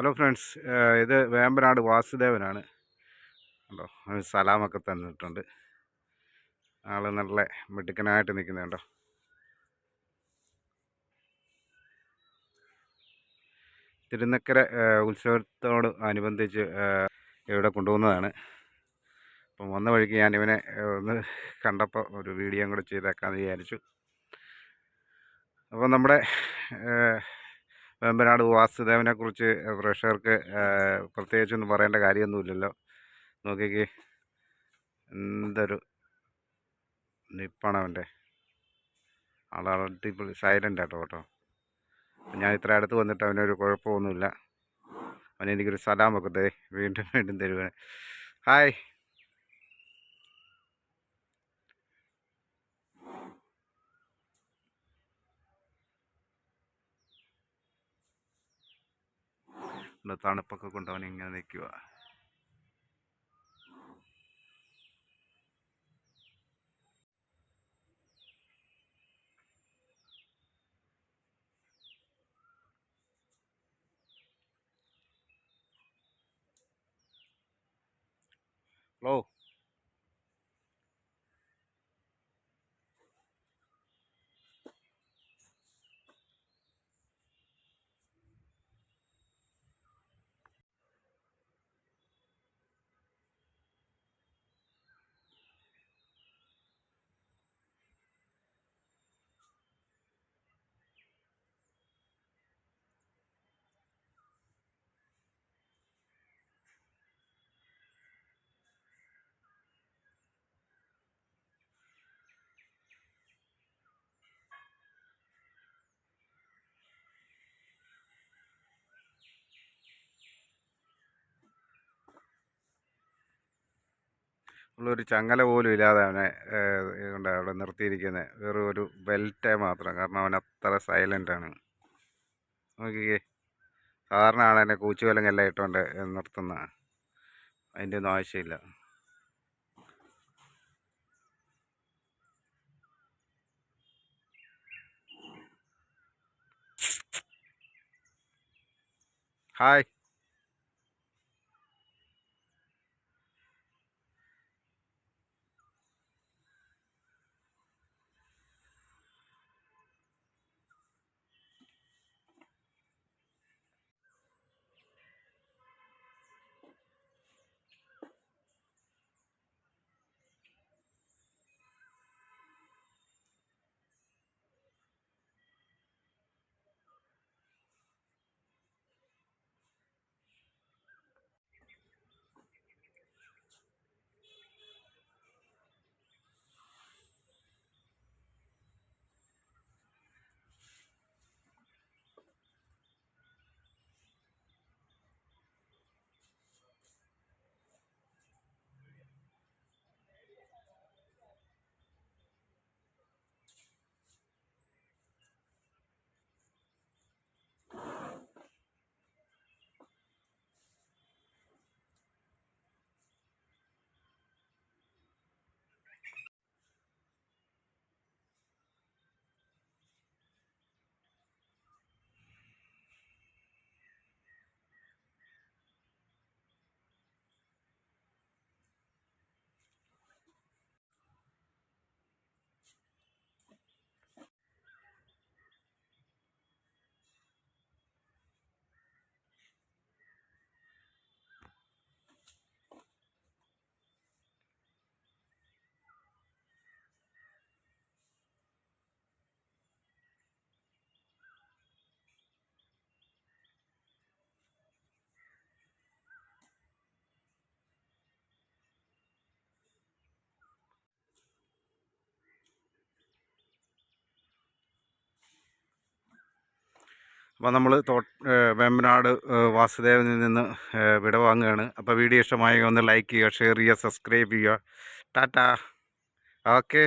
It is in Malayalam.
ഹലോ ഫ്രണ്ട്സ് ഇത് വേമ്പനാട് വാസുദേവനാണ്. കണ്ടോ അവന് സലാമൊക്കെ തന്നിട്ടുണ്ട്. ആൾ നല്ല മിടുക്കനായിട്ട് നിൽക്കുന്നുണ്ടോ തിരുനക്കര ഉത്സവത്തോട് അനുബന്ധിച്ച് ഇവിടെ കൊണ്ടുവന്നതാണ് അപ്പം വന്ന വഴിക്ക് ഞാൻ ഇവനെ ഒന്ന് കണ്ടപ്പോൾ ഒരു വീഡിയോ കൂടെ ചെയ്തേക്കാമെന്ന് വിചാരിച്ചു. അപ്പോൾ നമ്മുടെ വേമ്പനാട് വാസുദേവനെ കുറിച്ച് പ്രേക്ഷകർക്ക് പ്രത്യേകിച്ചൊന്നും പറയേണ്ട കാര്യമൊന്നുമില്ലല്ലോ. നോക്കിക്ക്. എന്തൊരു നിപ്പാണ് അവന്റെ സൈലന്റ് ആട്ടോ കേട്ടോ. ഞാൻ ഇത്ര അടുത്ത് വന്നിട്ട് അവനൊരു കുഴപ്പമൊന്നുമില്ല. അവനെനിക്കൊരു സലാം സലാമൊക്കെ തേ വീണ്ടും വീണ്ടും തരുവേ ഹായ്. ഇവിടെ തണുപ്പൊക്കെ കൊണ്ട് അവൻ ഇങ്ങനെ നിൽക്കുക ഹലോ ഉള്ളൊരു ചങ്ങല പോലും ഇല്ലാതെ അവനെ ഉണ്ട് അവിടെ നിർത്തിയിരിക്കുന്നത് വെറും ഒരു ബെൽറ്റേ മാത്രം. കാരണം അവൻ അത്ര സൈലന്റ് ആണ്. നോക്കിക്കേ. സാധാരണ ആണ് എന്നെ കൂച്ചുവിലങ്ങെല്ലാം ഇട്ടുകൊണ്ട് നിർത്തുന്ന. അതിന്റെ ഒന്നും ആവശ്യമില്ല. ഹായ് നമ്മൾ തോ വേമ്പനാട് വാസുദേവനിൽ നിന്ന് വിടവാങ്ങുകയാണ് വിട വാങ്ങുകയാണ്. അപ്പോൾ വീഡിയോ ഇഷ്ടമായെങ്കിൽ ഒന്ന് ലൈക്ക് ചെയ്യുക ഷെയർ ചെയ്യുക സബ്സ്ക്രൈബ് ചെയ്യുക. ടാറ്റാ. ഓക്കെ.